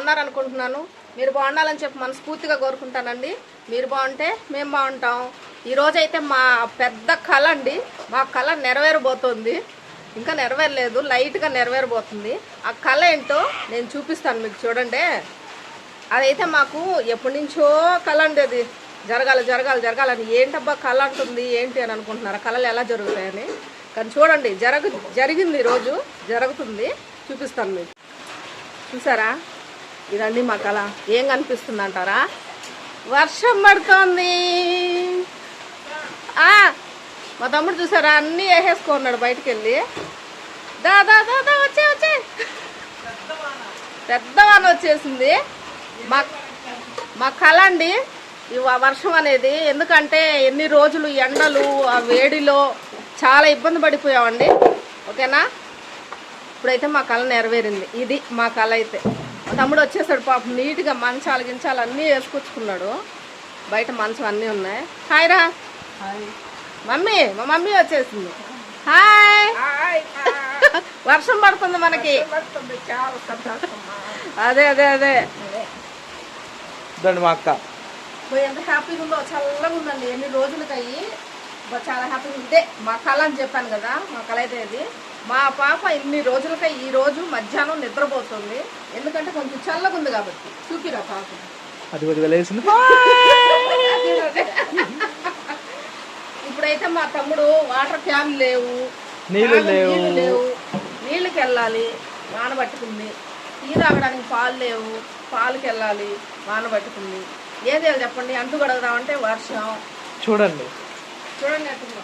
బాగున్నారు అనుకుంటున్నాను మీరు బాగుండాలని చెప్పి మనస్ఫూర్తిగా కోరుకుంటానండి. మీరు బాగుంటే మేము బాగుంటాం. ఈరోజైతే మా పెద్ద కళ అండి. మా కళ నెరవేరబోతోంది. ఇంకా నెరవేరలేదు లైట్గా నెరవేరబోతుంది. ఆ కళ ఏంటో నేను చూపిస్తాను మీకు చూడండి. అదైతే మాకు ఎప్పటి నుంచో కళ అండి అది. జరగాలి జరగాలి జరగాలని. ఏంటబ్బా కళ అంటుంది ఏంటి అని అనుకుంటున్నారు? కళలు ఎలా జరుగుతాయని. కానీ చూడండి జరగ జరిగింది ఈరోజు జరుగుతుంది. చూపిస్తాను మీకు. చూసారా? ఇదండి మా కళ. ఏం కనిపిస్తుంది అంటారా వర్షం పడుతోంది. మా తమ్ముడు చూసారా? అన్నీ వేసేసుకున్నాడు బయటికి వెళ్ళి దా దా దా దా వచ్చే వచ్చే. పెద్ద వాన వచ్చేసింది. మా మా కళ అండి ఈ వర్షం అనేది ఎందుకంటే ఎన్ని రోజులు ఎండలు ఆ వేడిలో చాలా ఇబ్బంది పడిపోయామండి. ఓకేనా? ఇప్పుడైతే మా కళ నెరవేరింది. ఇది మా కళ అయితే. తమ్ముడు వచ్చేసాడు పాపం నీట్గా మంచాలు గించాలు అన్నీ వేసుకొచ్చుకున్నాడు. బయట మంచం అన్నీ ఉన్నాయి. హాయ్ రా. మమ్మీ మా మమ్మీ వచ్చేసింది. హాయ్. వర్షం పడుతుంది మనకి. అదే అదే అదే. మా అక్క. పోయి ఎంత హ్యాపీగా ఉందో చల్లగా ఉందండి. ఎన్ని రోజులకి అయ్యి చాలా హ్యాపీగా ఉందే. మా కళ అని చెప్పాను కదా మా కళ అయితే ఇది మా పాప ఇన్ని రోజులకి ఈ రోజు మధ్యాహ్నం నిద్రపోతుంది. ఎందుకంటే కొంచెం చల్లగా ఉంది కాబట్టి. చూపిరా పాప. అది ఇప్పుడైతే మా తమ్ముడు వాటర్ క్యాన్ లేవు. తాగ- లేవు. నీళ్ళకి వెళ్ళాలి. వాన పట్టుకుంది టీ తాగడానికి పాలు లేవు. పాలకి వెళ్ళాలి. వాన పట్టుకుంది ఏం చేయాలి చెప్పండి? అంటు గడగదామంటే వర్షం. చూడండి. చూడండి ఎట్టుందో.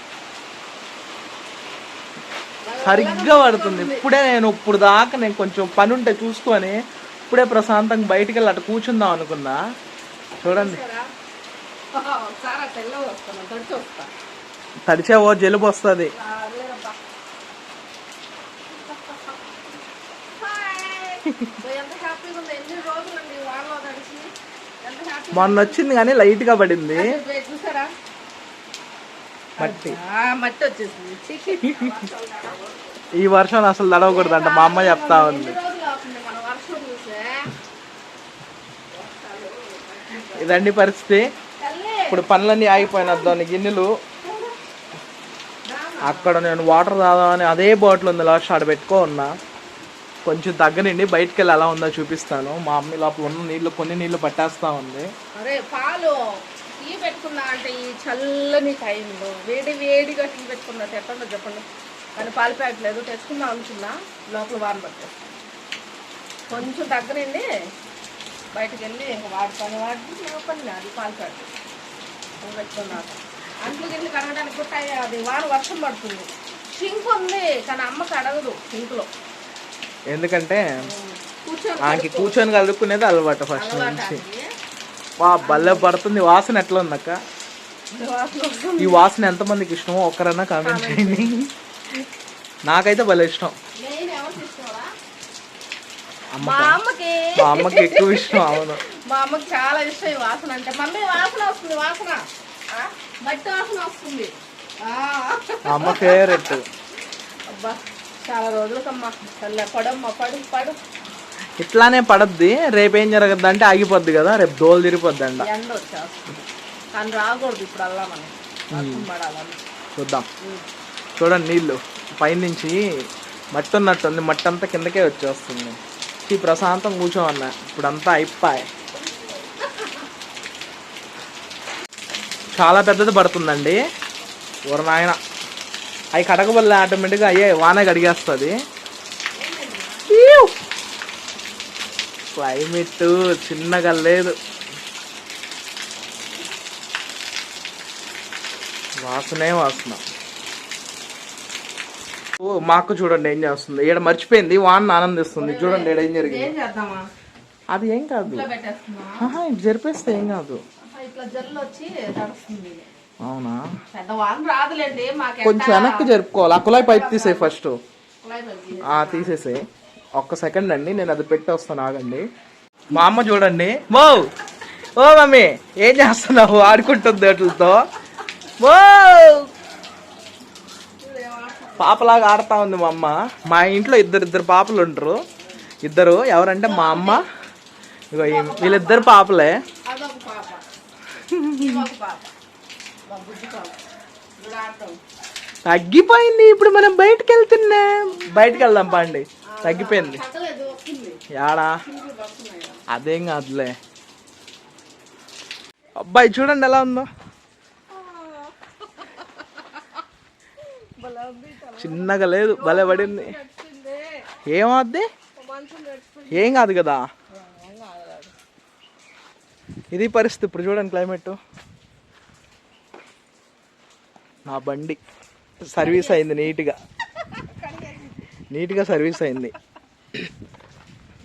సరిగ్గా పడుతుంది. ఇప్పుడే నేను ఇప్పుడు దాకా నేను కొంచెం పని ఉంటే చూసుకొని ఇప్పుడే ప్రశాంతంగా బయటికి వెళ్ళి అటు కూర్చుందాం అనుకున్నా. చూడండి. చూసారా? తడిచేవో జలుబు వస్తుంది. మొన్న వచ్చింది కానీ లైట్గా పడింది. చూసారా? మట్టి. వచ్చేసింది. ఈ వర్షం అసలు తడవకూడదంట మా అమ్మ చెప్తా ఉంది. ఇదండి పరిస్థితి. ఇప్పుడు పనులన్నీ ఆగిపోయిన దాని గిన్నెలు. అక్కడ నేను వాటర్ తాదామని అదే బాటిల్ ఉంది. లాస్ట్ ఆడ పెట్టుకో ఉన్నా. కొంచెం తగ్గనండి బయటికి వెళ్ళి ఎలా ఉందో చూపిస్తాను. మా అమ్మ లోపల ఉన్న నీళ్ళు కొన్ని నీళ్ళు పట్టేస్తా ఉంది. పాలు. టీ పెట్టుకున్నా అంటే ఈ చల్లని టైంలో వేడి వేడిగా టీ పెట్టుకున్నా ఎట్టుందో చెప్పండి. కానీ పాలు ప్యాకెట్ లేదు తెచ్చుకుందాం అనుకున్నా లోపల వాన పట్టేస్తాను కొంచెం తగ్గనండి బయటకు వెళ్ళి ఇంకా వాడి పని వాడి పని అది పాలు ప్యాకెట్. పెట్టుకున్నాక అంట్లు గిట్లు కడగడానికి కూడా అది వాన వర్షం పడుతుంది. సింక్ ఉంది కానీ అమ్మకి అడగదు సింక్లో ఎందుకంటే కూర్చొని కూర్చొని కలుపుకునేది అలవాటు ఫస్ట్ నుంచి. వా భలే పడుతుంది. వాసన ఎట్లా ఉందక్క. ఈ వాసన ఎంతమందికి ఇష్టమో ఒక్కరన్నా కామెంట్ చేయండి. నాకైతే భలే ఇష్టం. మా అమ్మకి. మా అమ్మకి ఎక్కువ ఇష్టం అవును. మా అమ్మకి చాలా ఇష్టం ఈ వాసన అంటే. మమ్మీ వాసన వస్తుంది వాసన. ఆ? మట్టి వాసన వస్తుంది. అమ్మ ఫేవరెట్ అబ్బా చాలా రోజులకమ్మా. చల్ల పడమ్మా పడు పడు. ఇట్లానే పడద్ది రేపు ఏం జరగద్దు అంటే ఆగిపోద్ది కదా రేపు దోలు తిరిగిపోద్ది అండ ఎండ వచ్చేస్తుంది కానీ రాకూడదు ఇప్పుడు అల్లా మనం వర్షం పడాలని చూద్దాం. చూడండి నీళ్ళు. పైనుంచి మట్టి ఉన్నట్టుంది మట్టి అంతా కిందకే వచ్చేస్తుంది. ఈ ప్రశాంతం కూర్చోమన్నా. ఇప్పుడు అంతా అయిపోయి. చాలా పెద్దది పడుతుందండి. ఊర నాయన. అవి కడగబల్ల ఆటోమేటిక్గా అయ్యే వాన కడిగేస్తుంది క్లైమేట్ చిన్నగా లేదు. వాసనే వాసన. ఓ మా అక్క చూడండి ఏం చేస్తుంది. ఈడ మర్చిపోయింది వాన ఆనందిస్తుంది. చూడండి ఏం జరిగింది. అది ఏం కాదు. ఇది జరిపేస్తే ఏం కాదు. అవునా? మాకు కొంచెం వెనక్కి జరుపుకోవాలి. ఆ కుళాయి పైప్ తీసేయి ఫస్ట్. తీసేసేయి. ఒక్క సెకండ్ అండి నేను అది పెట్టి వస్తాను ఆగండి. మా అమ్మ చూడండి. మో ఓ మమ్మీ ఏం చేస్తున్నావు? ఆడుకుంటుంది వాటితో మో పాపలాగా ఆడుతా ఉంది మా అమ్మ. మా ఇంట్లో ఇద్దరు ఇద్దరు పాపలు ఉంటారు ఇద్దరు ఎవరంటే మా అమ్మ. ఇగో వీళ్ళిద్దరు పాపలే. తగ్గిపోయింది ఇప్పుడు మనం బయటకు వెళ్తున్నాం. బయటకు వెళ్దాం పండి. తగ్గిపోయింది. యాడా? అదేం కాదులే. అబ్బాయి చూడండి ఎలా ఉందో. చిన్నగా లేదు భలే పడింది. నడిచిందే ఏమవుద్ది ఏం కాదు కదా. ఇది పరిస్థితి ఇప్పుడు చూడండి క్లైమేట్. నా బండి సర్వీస్ అయింది నీట్గా. నీట్గా సర్వీస్ అయింది.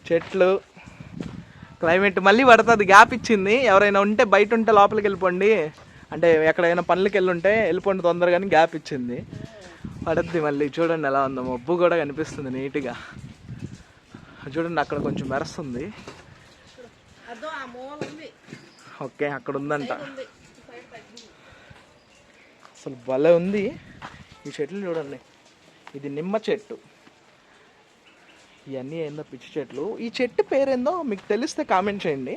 చెట్లు క్లైమేట్ మళ్ళీ పడుతుంది గ్యాప్ ఇచ్చింది. ఎవరైనా ఉంటే బయట ఉంటే లోపలికి వెళ్ళిపోండి. అంటే ఎక్కడైనా పనులకి వెళ్ళుంటే వెళ్ళిపోండి తొందరగానే గ్యాప్ ఇచ్చింది. పడుద్ది మళ్ళీ. చూడండి ఎలా ఉందో. మబ్బు కూడా కనిపిస్తుంది నీట్గా. చూడండి అక్కడ కొంచెం మెరుస్తుంది. ఓకే అక్కడ ఉందంట. అసలు భలే ఉంది. ఈ చెట్లు చూడండి. ఇది నిమ్మ చెట్టు. ఇవన్నీ ఏందో పిచ్చి చెట్లు. ఈ చెట్టు పేరేందో మీకు తెలిస్తే కామెంట్ చేయండి.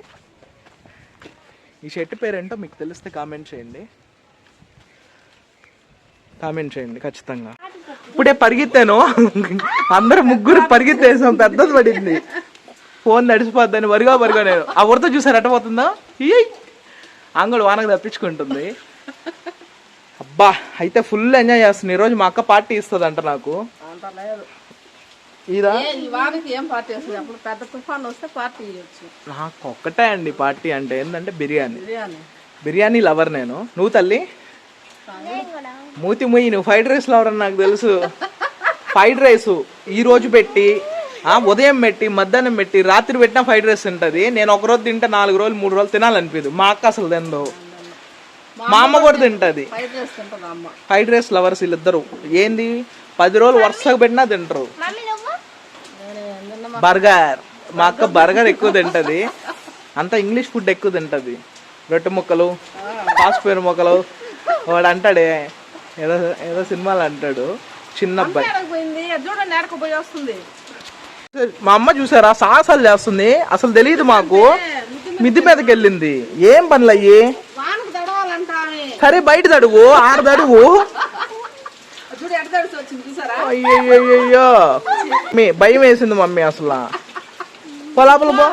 ఈ చెట్టు పేరేంటో మీకు తెలిస్తే కామెంట్ చేయండి. కామెంట్ చేయండి ఖచ్చితంగా. ఇప్పుడే పరిగెత్తాను. అందరు ముగ్గురు పరిగెత్తేసాం. పెద్దది పడింది. ఫోన్ నడిచిపోద్దని వరిగా వరిగా నేను. ఆ చూసారు ఎట్ట పోతుందా వానకు తప్పించుకుంటుంది. అబ్బా అయితే ఫుల్ ఎంజాయ్ చేస్తుంది ఈరోజు మా అక్క పార్టీ ఇస్తుంది అంట నాకు ఇదా? ఏ ఈ వానకి ఏం పార్టీ వస్తుంది? అప్పుడు పెద్ద తుఫాన్ వస్తే పార్టీ ఇవ్వచ్చు నాకు ఒక్కటే అండి పార్టీ అంటే ఏంటంటే బిర్యానీ. బిర్యానీ. బిర్యానీ లవర్ నేను. నువ్వు తల్లి? మూతి ముయ్యి నువ్వు ఫ్రైడ్ రైస్ లవర్ అని నాకు తెలుసు. ఫ్రైడ్ రైస్ ఈ రోజు పెట్టి ఆ ఉదయం పెట్టి మధ్యాహ్నం పెట్టి రాత్రి పెట్టినా ఫ్రైడ్ రైస్ ఉంటుంది నేను ఒక రోజు తింటే నాలుగు రోజులు మూడు రోజులు తినాలనిపించదు. మా అక్క అసలు తిందో మా అమ్మ కూడా తింటది. ఫ్రైడ్ రైస్ లవర్స్ వీళ్ళిద్దరు. ఏంది? పది రోజులు వరుసగా పెట్టినా తింటారు. బర్గర్. మా అక్క బర్గర్ ఎక్కువ తింటది. అంతా ఇంగ్లీష్ ఫుడ్ ఎక్కువ తింటది. రొట్టె ముక్కలు పాస్పేరు ముక్కలు. వాడు అంటాడే ఏదో ఏదో సినిమాలు అంటాడు. చిన్న అబ్బాయి. మా అమ్మ చూసారా? సాహసాలు చేస్తుంది. అసలు తెలియదు మాకు. మిద్ది మీదకి వెళ్ళింది. ఏం పనులు అయ్యి. సరే బయట తడువు ఆడ తడువు. తడిసి వచ్చింది చూసారా? అయ్యయ్యో మీ భయం వేసింది మమ్మీ అసలు. పో లోపల పో.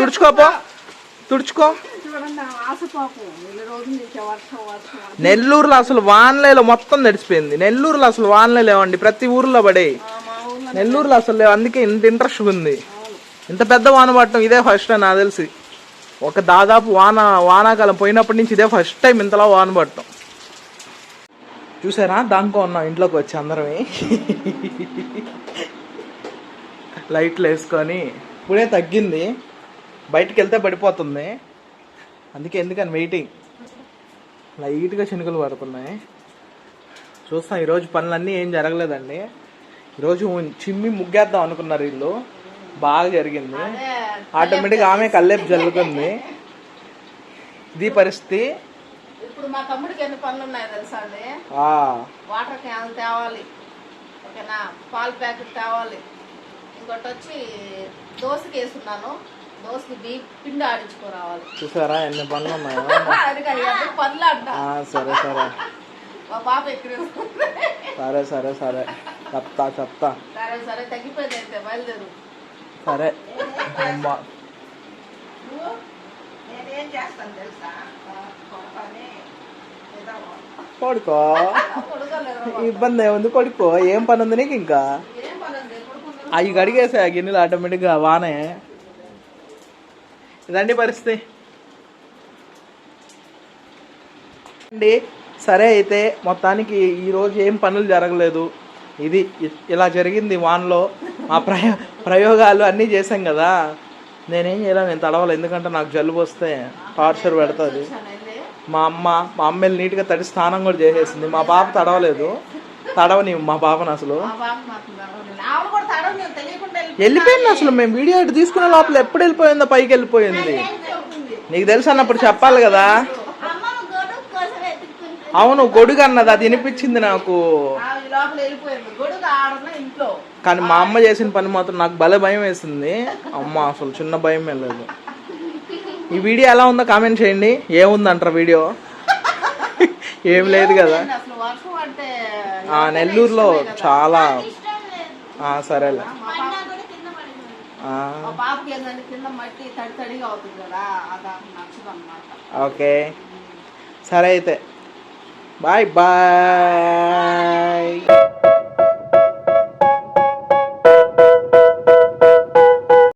తుడుచుకోపో తుడుచుకో. నెల్లూరులో అసలు వానలేలో మొత్తం తడిసిపోయింది నెల్లూరులో అసలు వానలే లేవండి ప్రతి ఊర్లో పడే నెల్లూరులో అసలు లేవు అందుకే ఇంత ఇంట్రెస్ట్ ఉంది. ఇంత పెద్ద వాన పడటం ఇదే ఫస్ట్ నాకు తెలిసి. ఒక దాదాపు వాన వానాకాలం పోయినప్పటి నుంచి ఇదే ఫస్ట్ టైం ఇంతలా వాన పడటం. చూసారా? దానికో ఉన్నాం ఇంట్లోకి వచ్చి అందరమే. లైట్లు వేసుకొని. ఇప్పుడే తగ్గింది. బయటికి వెళ్తే పడిపోతుంది. అందుకే ఎందుకని వెయిటింగ్ లైట్గా చినుకులు పడుతున్నాయి. చూస్తాం ఈరోజు పనులన్నీ ఏం జరగలేదండి. ఈరోజు చిమ్మి ముగ్గేద్దాం అనుకున్నారు వీళ్ళు. బాగా జరిగింది. ఆటోమేటిక్గా ఆమె కల్లేపు జరుగుతుంది ఇది పరిస్థితి. ఇప్పుడు మా తమ్ముడికి ఎన్ని పనులు ఉన్నాయో తెలుసా అండి? ఆ, వాటర్ క్యాన్ తేవాలి. ఓకేనా? పాల ప్యాకెట్ తేవాలి. ఇంకోటి వచ్చి దోశకి వేసుకున్నాను దోశకి బీ పిండి ఆడించుకోరావాలి. చూసారా ఎన్ని పనులు ఉన్నాయో పనులు అంట. సరే సరే. మా పాప ఎక్కడ సరే సరే సరే. చెప్తా చెప్తా. సరే సరే. తగ్గిపోయింది అయితే బయలుదేరు. సరే. నేనేం చేస్తాను తెలుసా? పడుకో. ఇబ్బంది ఏముంది? పడుకో. ఏం పని ఉంది నీకు ఇంకా? అవి కడిగేసాయి ఆ గిన్నెలు ఆటోమేటిక్గా వానే. ఇదండి పరిస్థితి. అండి సరే అయితే మొత్తానికి ఈరోజు ఏం పనులు జరగలేదు. ఇది ఇలా జరిగింది వాన్లో. మా ప్రయో ప్రయోగాలు అన్నీ చేశాం కదా. నేనేం చేయాలి నేను తడవాలి. ఎందుకంటే నాకు జలుబు వస్తే టార్చర్ పెడుతుంది. మా అమ్మ మా అమ్మ వెళ్ళి నీట్గా తడి స్నానం కూడా చేసేసింది. మా పాప తడవలేదు. తడవని మా పాపను అసలు. వెళ్ళిపోయింది. అసలు. మేము వీడియో ఇటు తీసుకునే లోపల ఎప్పుడు వెళ్ళిపోయిందో పైకి వెళ్ళిపోయింది. నీకు తెలుసు అన్నప్పుడు చెప్పాలి కదా. అవును గొడుగు అన్నది. అది వినిపించింది నాకు. కానీ మా అమ్మ చేసిన పని మాత్రం నాకు భలే భయం వేసింది. అమ్మ అసలు చిన్న భయం లేదు. ఈ వీడియో ఎలా ఉందో కామెంట్ చేయండి. ఏముందంటారు వీడియో? ఏం లేదు కదా. ఏముందండి? అసలు వర్షం అంటే ఆ నెల్లూరులో చాలా సరేలే. ఓకే. సరే అయితే. బాయ్. బాయ్.